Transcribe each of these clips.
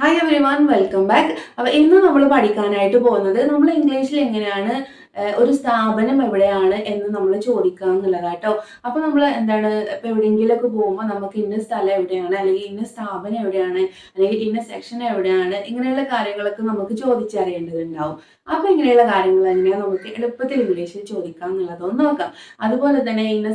Hi everyone welcome back അപ്പോൾ ഇന്ന് നമ്മൾ പഠിക്കാനായിട്ട് പോകുന്നത് നമ്മൾ ഇംഗ്ലീഷിൽ എങ്ങനെയാണ് ഒരു സ്ഥാപനം എവിടെയാണ് എന്ന് നമ്മൾ ചോദിക്കുക എന്നുള്ളതാട്ടോ. അപ്പോൾ നമ്മൾ എന്താണ് ഇപ്പം എവിടെയെങ്കിലുമൊക്കെ പോകുമ്പോൾ നമുക്ക് ഇന്ന സ്ഥലം എവിടെയാണ് അല്ലെങ്കിൽ ഇന്ന സ്ഥാപനം എവിടെയാണ് അല്ലെങ്കിൽ ഇന്ന സെക്ഷൻ എവിടെയാണ് ഇങ്ങനെയുള്ള കാര്യങ്ങളൊക്കെ നമുക്ക് ചോദിച്ചറിയേണ്ടതുണ്ടാവും. അപ്പോൾ ഇങ്ങനെയുള്ള കാര്യങ്ങൾ തന്നെയാണ് നമുക്ക് എളുപ്പത്തിൽ ഇംഗ്ലീഷിൽ ചോദിക്കാം എന്നുള്ളതൊന്ന് നോക്കാം. അതുപോലെ തന്നെ ഇന്ന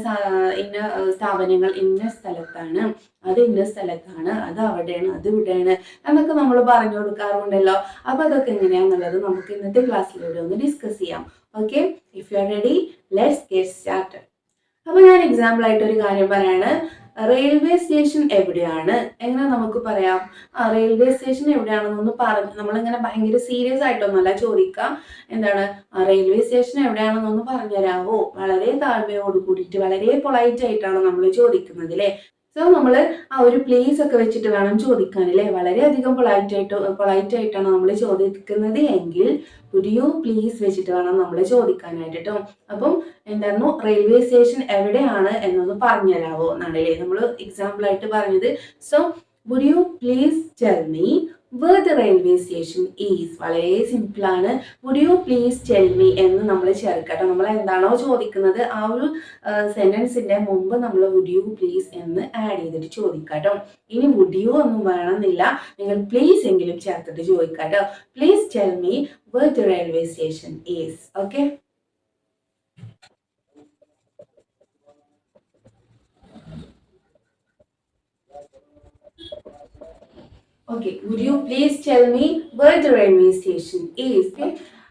ഇന്ന സ്ഥാപനങ്ങൾ ഇന്ന സ്ഥലത്താണ്. അത് ഇന്ന സ്ഥലത്താണ് അത് അവിടെയാണ് അത് ഇവിടെയാണ് എന്നൊക്കെ നമ്മൾ പറഞ്ഞു കൊടുക്കാറുണ്ടല്ലോ. അപ്പൊ അതൊക്കെ എങ്ങനെയാന്നുള്ളത് നമുക്ക് ഇന്നത്തെ ക്ലാസ്സിലൂടെ ഒന്ന് ഡിസ്കസ് ചെയ്യാം. Okay if you are ready let's get start അപ്പൊ ഞാൻ എക്സാമ്പിൾ ആയിട്ട് ഒരു കാര്യം പറയാണ്. റെയിൽവേ സ്റ്റേഷൻ എവിടെയാണ്? എങ്ങനെ നമുക്ക് പറയാം? ആ റെയിൽവേ സ്റ്റേഷൻ എവിടെയാണെന്നൊന്ന് പറഞ്ഞ് നമ്മളിങ്ങനെ ഭയങ്കര സീരിയസ് ആയിട്ടൊന്നുമല്ല ചോദിക്കാം. എന്താണ്? റെയിൽവേ സ്റ്റേഷൻ എവിടെയാണെന്നൊന്ന് പറഞ്ഞുതരാവോ? വളരെ താഴ്മയോട് കൂടിയിട്ട് വളരെ പൊളൈറ്റ് ആയിട്ടാണ് നമ്മൾ ചോദിക്കുന്നത് അല്ലേ സോ നമ്മൾ ആ ഒരു പ്ലേസ് ഒക്കെ വെച്ചിട്ട് വേണം ചോദിക്കാൻ അല്ലേ? വളരെയധികം പൊളൈറ്റ് ആയിട്ട് പൊളൈറ്റ് ആയിട്ടാണ് നമ്മൾ ചോദിക്കുന്നത് എങ്കിൽ വുഡ് പ്ലീസ് വെച്ചിട്ട് വേണം നമ്മൾ ചോദിക്കാനായിട്ട് കേട്ടോ അപ്പം എന്തായിരുന്നു? റെയിൽവേ സ്റ്റേഷൻ എവിടെയാണ് എന്നൊന്ന് പറഞ്ഞുതരാവോ എന്നാണല്ലേ നമ്മൾ എക്സാമ്പിൾ ആയിട്ട് പറഞ്ഞത്. So would you please tell me where the railway station is വളരെ സിമ്പിൾ ആണ്. Would you please tell me എന്ന് നമ്മൾ ചേർക്കട്ടെ. നമ്മൾ എന്താണോ ചോദിക്കുന്നത് ആ ഒരു സെന്റൻസിന്റെ മുമ്പ് നമ്മൾ വുഡ് യു പ്ലീസ് എന്ന് ആഡ് ചെയ്തിട്ട് ചോദിക്കാട്ടോ. ഇനി വുഡ് യു ഒന്നും വേണമെന്നില്ല. നിങ്ങൾ പ്ലീസ് എങ്കിലും ചേർത്തിട്ട് ചോദിക്കാട്ടോ. Please tell me where the railway station is okay okay would you please tell me where the railway station is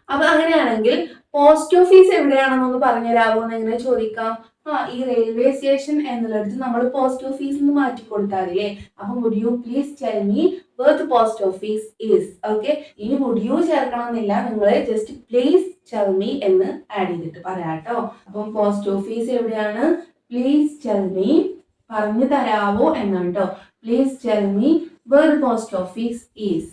അപ്പൊ അങ്ങനെയാണെങ്കിൽ പോസ്റ്റ് ഓഫീസ് എവിടെയാണെന്നൊന്ന് പറഞ്ഞുതരാമോ എന്ന് എങ്ങനെ ചോദിക്കാം? ആ ഈ റെയിൽവേ സ്റ്റേഷൻ എന്നുള്ളത് നമ്മൾ പോസ്റ്റ് ഓഫീസ് നിന്ന് മാറ്റി കൊടുത്താറില്ലേ അപ്പൊ would you please tell me where the post office is okay ഇനി വുഡ് യു ചേർക്കണമെന്നില്ല. നിങ്ങൾ ജസ്റ്റ് പ്ലീസ് ടെൽ മീ എന്ന് ആഡ് ചെയ്തിട്ട് പറയാം കേട്ടോ. അപ്പം പോസ്റ്റ് ഓഫീസ് എവിടെയാണ്? പ്ലീസ് ടെൽ മീ പറഞ്ഞു തരാവോ എന്നാണ് കേട്ടോ please tell me where the post office is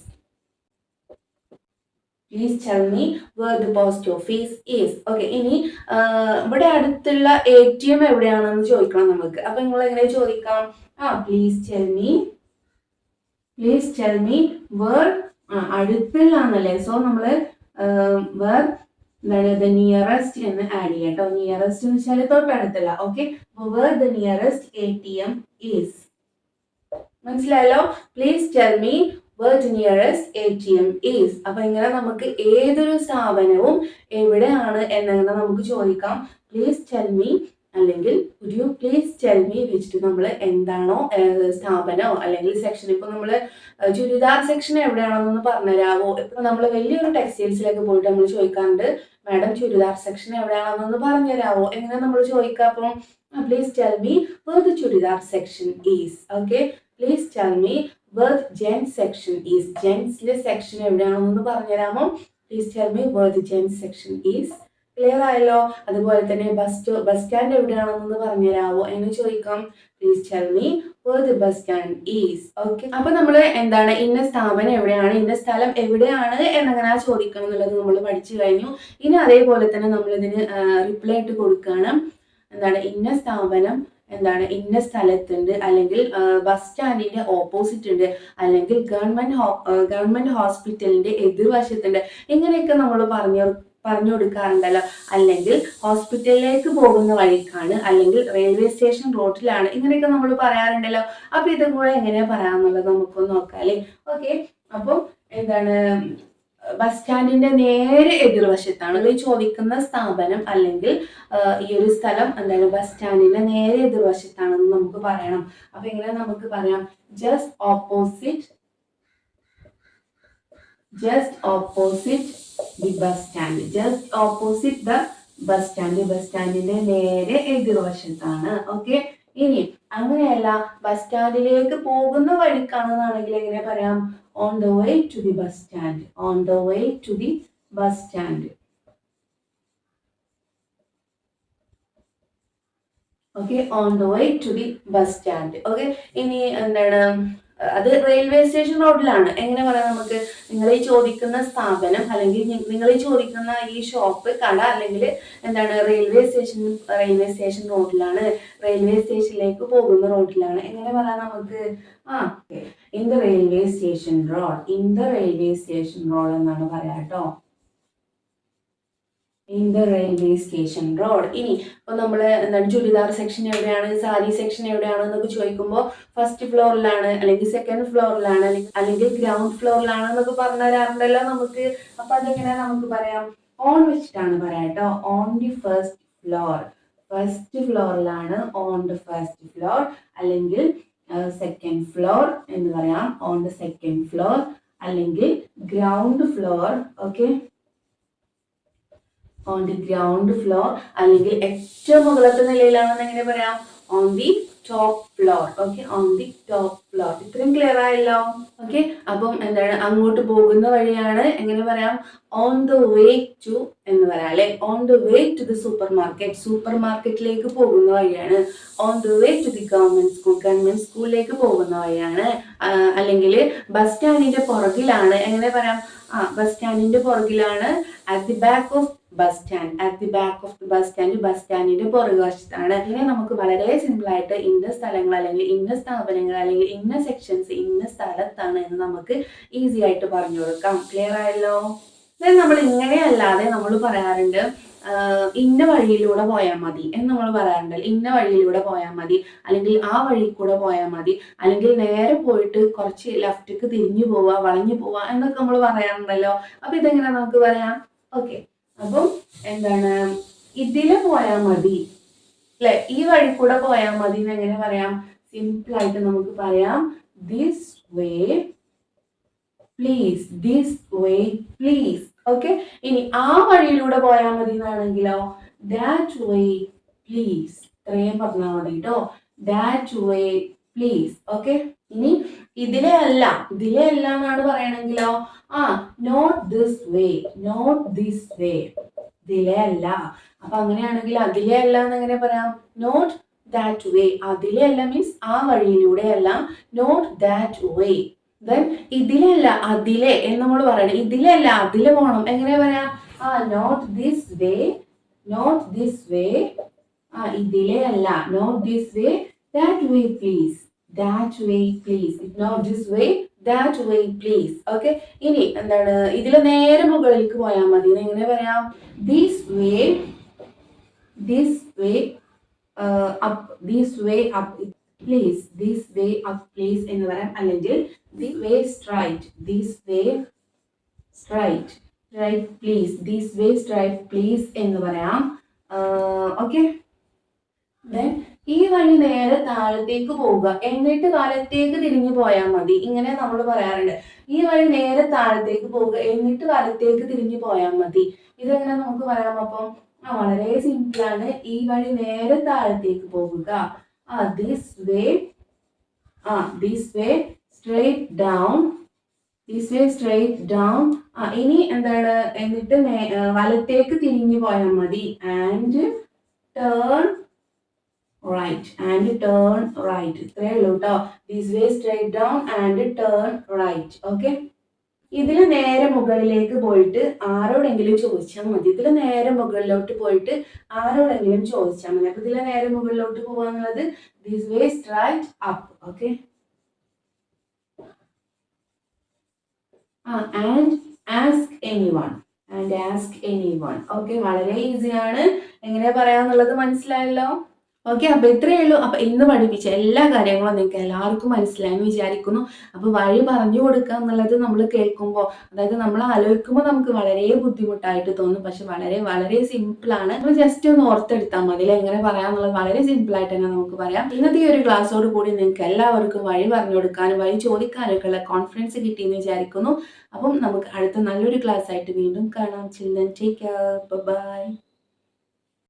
please tell me where the post office is okay ഇനി ഇവിടെ അടുത്തുള്ള എ ടി എം എവിടെയാണെന്ന് ചോദിക്കണം നമുക്ക്. അപ്പൊ നിങ്ങൾ എങ്ങനെ ചോദിക്കാം? ആ please tell me please tell me where അടുത്തുള്ളാന്നല്ലേ so നമ്മൾ വേർ എന്താണ് ദ നിയറസ്റ്റ് എന്ന് ആഡ് ചെയ്യാം കേട്ടോ നിയറസ്റ്റ് എന്ന് വെച്ചാൽ തൊട്ടടുത്തുള്ള. Okay where the nearest A T M is മനസ്സിലായല്ലോ? Please tell me where the nearest A T M is അപ്പൊ ഇങ്ങനെ നമുക്ക് ഏതൊരു സ്ഥാപനവും എവിടെയാണ് എന്നങ്ങനെ നമുക്ക് ചോദിക്കാം. പ്ലീസ് ടെൽ മീ അല്ലെങ്കിൽ യു പ്ലീസ് ടെൽ മീ വെച്ചിട്ട് നമ്മൾ എന്താണോ സ്ഥാപനമോ അല്ലെങ്കിൽ സെക്ഷൻ ഇപ്പൊ നമ്മൾ ചുരിദാർ സെക്ഷൻ എവിടെയാണെന്നൊന്ന് പറഞ്ഞുതരാവോ? ഇപ്പൊ നമ്മൾ വലിയൊരു ടെക്സ്റ്റൈൽസിലേക്ക് പോയിട്ട് നമ്മൾ ചോദിക്കാറുണ്ട് മാഡം ചുരിദാർ സെക്ഷൻ എവിടെയാണെന്നൊന്ന് പറഞ്ഞുതരാവോ? എങ്ങനെ നമ്മൾ ചോദിക്കാം അപ്പം please tell me where the churidar section is okay please tell me where gents section is ജെൻസിലെ section എവിടെയാണെന്നൊന്ന് പറഞ്ഞുതരാമോ? Please tell me where gent section is clear ആയല്ലോ? അതുപോലെ തന്നെ ബസ് ബസ് സ്റ്റാൻഡ് എവിടെയാണെന്നൊന്ന് പറഞ്ഞുതരാവോ എന്ന് ചോദിക്കാം. Please tell me where the bus stand is okay അപ്പൊ നമ്മൾ എന്താണ് ഇന്ന സ്ഥാപനം എവിടെയാണ് ഇന്ന സ്ഥലം എവിടെയാണ് എന്നങ്ങനെ ചോദിക്കണം എന്നുള്ളത് നമ്മൾ പഠിച്ചു കഴിഞ്ഞു. ഇനി അതേപോലെ തന്നെ നമ്മൾ ഇതിന് റിപ്ലൈ ആയിട്ട് കൊടുക്കുകയാണ്. എന്താണ് ഇന്ന സ്ഥാപനം എന്താണ് ഇന്ന സ്ഥലത്തുണ്ട് അല്ലെങ്കിൽ ബസ് സ്റ്റാൻഡിന്റെ ഓപ്പോസിറ്റ് ഉണ്ട് അല്ലെങ്കിൽ ഗവൺമെന്റ് ഗവൺമെന്റ് ഹോസ്പിറ്റലിന്റെ എതിർവശത്തുണ്ട് ഇങ്ങനെയൊക്കെ നമ്മൾ പറഞ്ഞു പറഞ്ഞു കൊടുക്കാറുണ്ടല്ലോ. അല്ലെങ്കിൽ ഹോസ്പിറ്റലിലേക്ക് പോകുന്ന വഴിക്കാണ് അല്ലെങ്കിൽ റെയിൽവേ സ്റ്റേഷൻ റോഡിലാണ് ഇങ്ങനെയൊക്കെ നമ്മൾ പറയാറുണ്ടല്ലോ. അപ്പൊ ഇതും കൂടെ എങ്ങനെയാ പറയാന്നുള്ളത് നമുക്കൊന്ന് നോക്കാം അല്ലേ? ഓക്കെ അപ്പം എന്താണ് ബസ് സ്റ്റാൻഡിന്റെ നേരെ എതിർവശത്താണ്. ഈ ചോദിക്കുന്ന സ്ഥാപനം അല്ലെങ്കിൽ ഈ ഒരു സ്ഥലം എന്താണ് ബസ് സ്റ്റാൻഡിന്റെ നേരെ എതിർവശത്താണെന്ന് നമുക്ക് പറയണം. അപ്പൊ എങ്ങനെ നമുക്ക് പറയാം. Just opposite just opposite the bus stand just opposite the bus stand bus സ്റ്റാൻഡിന്റെ നേരെ എതിർവശത്താണ്. ഓക്കെ ഇനി അങ്ങനെയല്ല ബസ് സ്റ്റാൻഡിലേക്ക് പോകുന്ന വഴിക്കാണെന്നാണെങ്കിൽ എങ്ങനെ പറയാം? On the way to the bus stand on the way to the bus stand okay on the way to the bus stand okay ഇനി എന്താണ്? അത് റെയിൽവേ സ്റ്റേഷൻ റോഡിലാണ് എങ്ങനെ പറയാം നമുക്ക്? നിങ്ങൾ ഈ ചോദിക്കുന്ന സ്ഥാപനം അല്ലെങ്കിൽ നിങ്ങൾ ഈ ചോദിക്കുന്ന ഈ ഷോപ്പ് കട അല്ലെങ്കിൽ എന്താണ് റെയിൽവേ സ്റ്റേഷൻ റെയിൽവേ സ്റ്റേഷൻ റോഡിലാണ് റെയിൽവേ സ്റ്റേഷനിലേക്ക് പോകുന്ന റോഡിലാണ് എങ്ങനെ പറയാം നമുക്ക്? ആ in the railway station road in the railway station road എന്നാണ് പറയാ കേട്ടോ in the railway station road ഇനി ഇപ്പൊ നമ്മൾ എന്താണ് ചുരിദാർ സെക്ഷൻ എവിടെയാണ് സാരി സെക്ഷൻ എവിടെയാണ് എന്നൊക്കെ ചോദിക്കുമ്പോൾ ഫസ്റ്റ് ഫ്ലോറിലാണ് അല്ലെങ്കിൽ സെക്കൻഡ് ഫ്ലോറിലാണ് അല്ലെങ്കിൽ ഗ്രൗണ്ട് ഫ്ലോറിലാണ് എന്നൊക്കെ പറഞ്ഞു തരാറുണ്ടല്ലോ നമുക്ക്. അപ്പൊ അതെങ്ങനെ നമുക്ക് പറയാം? ഓൺ വെച്ചിട്ടാണ് പറയാം കേട്ടോ on the first floor first ഫ്ലോറിലാണ് on the first floor അല്ലെങ്കിൽ സെക്കൻഡ് ഫ്ലോർ എന്ന് പറയാം. ഓൺ ദി സെക്കൻഡ് ഫ്ലോർ അല്ലെങ്കിൽ ground floor okay on the ground floor അല്ലെങ്കിൽ ഏറ്റവും മുകളത്തെ നിലയിലാണെന്ന് എങ്ങനെ പറയാം? On the top floor okay on the top floor ഇത്രയും ക്ലിയർ ആയല്ലോ? ഓക്കെ അപ്പം എന്താണ്? അങ്ങോട്ട് പോകുന്ന വഴിയാണ് എങ്ങനെ പറയാം? ഓൺ ദ വേ ടു എന്ന് പറയാം അല്ലെ? On the way to the supermarket super മാർക്കറ്റിലേക്ക് പോകുന്ന വഴിയാണ്. On the way to the government school government സ്കൂളിലേക്ക് പോകുന്ന വഴിയാണ്. അല്ലെങ്കിൽ ബസ് സ്റ്റാൻഡിന്റെ പുറകിലാണ്. എങ്ങനെ പറയാം? ആ ബസ് സ്റ്റാൻഡിന്റെ പുറകിലാണ്. At the back of bus stand at the back of the bus stand bus സ്റ്റാൻഡിന്റെ പുറകുവശത്താണ് ഇങ്ങനെ നമുക്ക് വളരെ സിമ്പിൾ ആയിട്ട് ഇന്ന സ്ഥലങ്ങൾ അല്ലെങ്കിൽ ഇന്ന സ്ഥാപനങ്ങൾ അല്ലെങ്കിൽ ഇന്ന സെക്ഷൻസ് ഇന്ന സ്ഥലത്താണ് എന്ന് നമുക്ക് ഈസി ആയിട്ട് പറഞ്ഞു കൊടുക്കാം. ക്ലിയർ ആയല്ലോ? നമ്മൾ ഇങ്ങനെ അല്ലാതെ നമ്മൾ പറയാറുണ്ട് ഇന്ന വഴിയിലൂടെ പോയാൽ മതി എന്ന് നമ്മൾ പറയാറുണ്ട്. ഇന്ന വഴിയിലൂടെ പോയാൽ മതി. അല്ലെങ്കിൽ ആ വഴി കൂടെ പോയാൽ മതി. അല്ലെങ്കിൽ നേരെ പോയിട്ട് കുറച്ച് ലെഫ്റ്റിക്ക് തിരിഞ്ഞു പോവുക വളഞ്ഞു പോവുക എന്നൊക്കെ നമ്മൾ പറയാറുണ്ടല്ലോ. അപ്പൊ ഇതെങ്ങനെ നമുക്ക് പറയാം? ഓക്കെ അപ്പം എന്താണ്? ഇതിൽ പോയാൽ മതി. അല്ലെ ഈ വഴി കൂടെ പോയാൽ മതി എന്ന് എങ്ങനെ പറയാം? സിമ്പിൾ ആയിട്ട് നമുക്ക് പറയാം. This way please this way please okay ഇനി ആ വഴിയിലൂടെ പോയാൽ മതി എന്നാണെങ്കിലോ? ദാറ്റ് വേ പ്ലീസ് ഇത്രയും പറഞ്ഞാൽ മതി കേട്ടോ ദാറ്റ് വേ പ്ലീസ് ഓക്കെ ഇനി ഇതിലെ അല്ല ഇതിലെ അല്ല എന്നാണ് പറയണെങ്കിലോ? ആ not this way not this way ഇതിലെ അല്ല അപ്പൊ അങ്ങനെയാണെങ്കിൽ അതിലെ അല്ല എന്ന് എങ്ങനെ പറയാം? നോട്ട് ദാറ്റ് വേ അതിലെ അല്ല മീൻസ് ആ വഴിയിലൂടെ അല്ല നോട്ട് ദാറ്റ് വേ ദെൻ ഇതിലല്ല അതിലെ എന്ന് നമ്മൾ പറയണം. ഇതിലല്ല അതിലെ പോകണം എങ്ങനെ പറയാം? ആ not this way not this way ആ ഇതിലെ അല്ല not this way that way please that way please not this way that way please okay ഇനി എന്താണ്? ഇതിൽ നേരെ മുകളിലേക്ക് പോയാൽ മതി. എങ്ങനെ പറയാം? This way this way up this way up please this way up please എന്ന് പറയാം. അല്ലെങ്കിൽ the way straight this way straight right please this way straight please എന്ന് പറയാം. ഓക്കെ ദെൻ ഈ വഴി നേരെ താഴത്തേക്ക് പോവുക. എന്നിട്ട് കാലത്തേക്ക് തിരിഞ്ഞു പോയാൽ മതി. ഇങ്ങനെ നമ്മൾ പറയാറുണ്ട്. ഈ വഴി നേരെ താഴത്തേക്ക് പോവുക എന്നിട്ട് കാലത്തേക്ക് തിരിഞ്ഞു പോയാൽ മതി. ഇതെങ്ങനെ നമുക്ക് പറയാം അപ്പം? ആ വളരെ സിമ്പിൾ ആണ്. ഈ വഴി നേരെ താഴത്തേക്ക് പോവുക. ആ ദിസ് വേ ആ this way straight down this way straight down ആ ഇനി എന്താണ്? എന്നിട്ട് വലത്തേക്ക് തിരിഞ്ഞു പോയാൽ മതി. And turn right and turn right ഇത്രയേ ഉള്ളൂ കേട്ടോ this way straight down and turn right okay ഇതിൽ നേരെ മുകളിലേക്ക് പോയിട്ട് ആരോടെങ്കിലും ചോദിച്ചാൽ മതി. ഇതിൽ നേരെ മുകളിലോട്ട് പോയിട്ട് ആരോടെങ്കിലും ചോദിച്ചാൽ മതി. അപ്പൊ ഇതിൽ നേരെ മുകളിലോട്ട് പോവാന്നുള്ളത് this way straight up okay and ask anyone and ask anyone okay വളരെ ഈസിയാണ് എങ്ങനെയാ പറയാന്നുള്ളത് മനസ്സിലായല്ലോ? ഓക്കെ അപ്പൊ ഇത്രയേ ഉള്ളൂ. അപ്പൊ ഇന്ന് പഠിപ്പിച്ച എല്ലാ കാര്യങ്ങളും നിങ്ങൾക്ക് എല്ലാവർക്കും മനസ്സിലായെന്ന് വിചാരിക്കുന്നു. അപ്പൊ വഴി പറഞ്ഞു കൊടുക്കുക എന്നുള്ളത് നമ്മൾ കേൾക്കുമ്പോൾ അതായത് നമ്മൾ ആലോചിക്കുമ്പോൾ നമുക്ക് വളരെ ബുദ്ധിമുട്ടായിട്ട് തോന്നും. പക്ഷെ വളരെ വളരെ സിമ്പിൾ ആണ്. നമ്മൾ ജസ്റ്റ് ഒന്ന് ഓർത്തെടുത്താൽ മതി എങ്ങനെ പറയാന്നുള്ളത് വളരെ സിമ്പിൾ ആയിട്ട് തന്നെ നമുക്ക് പറയാം. ഇന്നത്തെ ഈ ഒരു ക്ലാസ്സോട് കൂടി നിങ്ങൾക്ക് എല്ലാവർക്കും വഴി പറഞ്ഞു കൊടുക്കാനും വഴി ചോദിക്കാനൊക്കെ ഉള്ള കോൺഫിഡൻസ് കിട്ടിയെന്ന് വിചാരിക്കുന്നു. അപ്പം നമുക്ക് അടുത്ത നല്ലൊരു ക്ലാസ് ആയിട്ട് വീണ്ടും കാണാം. Children take care bye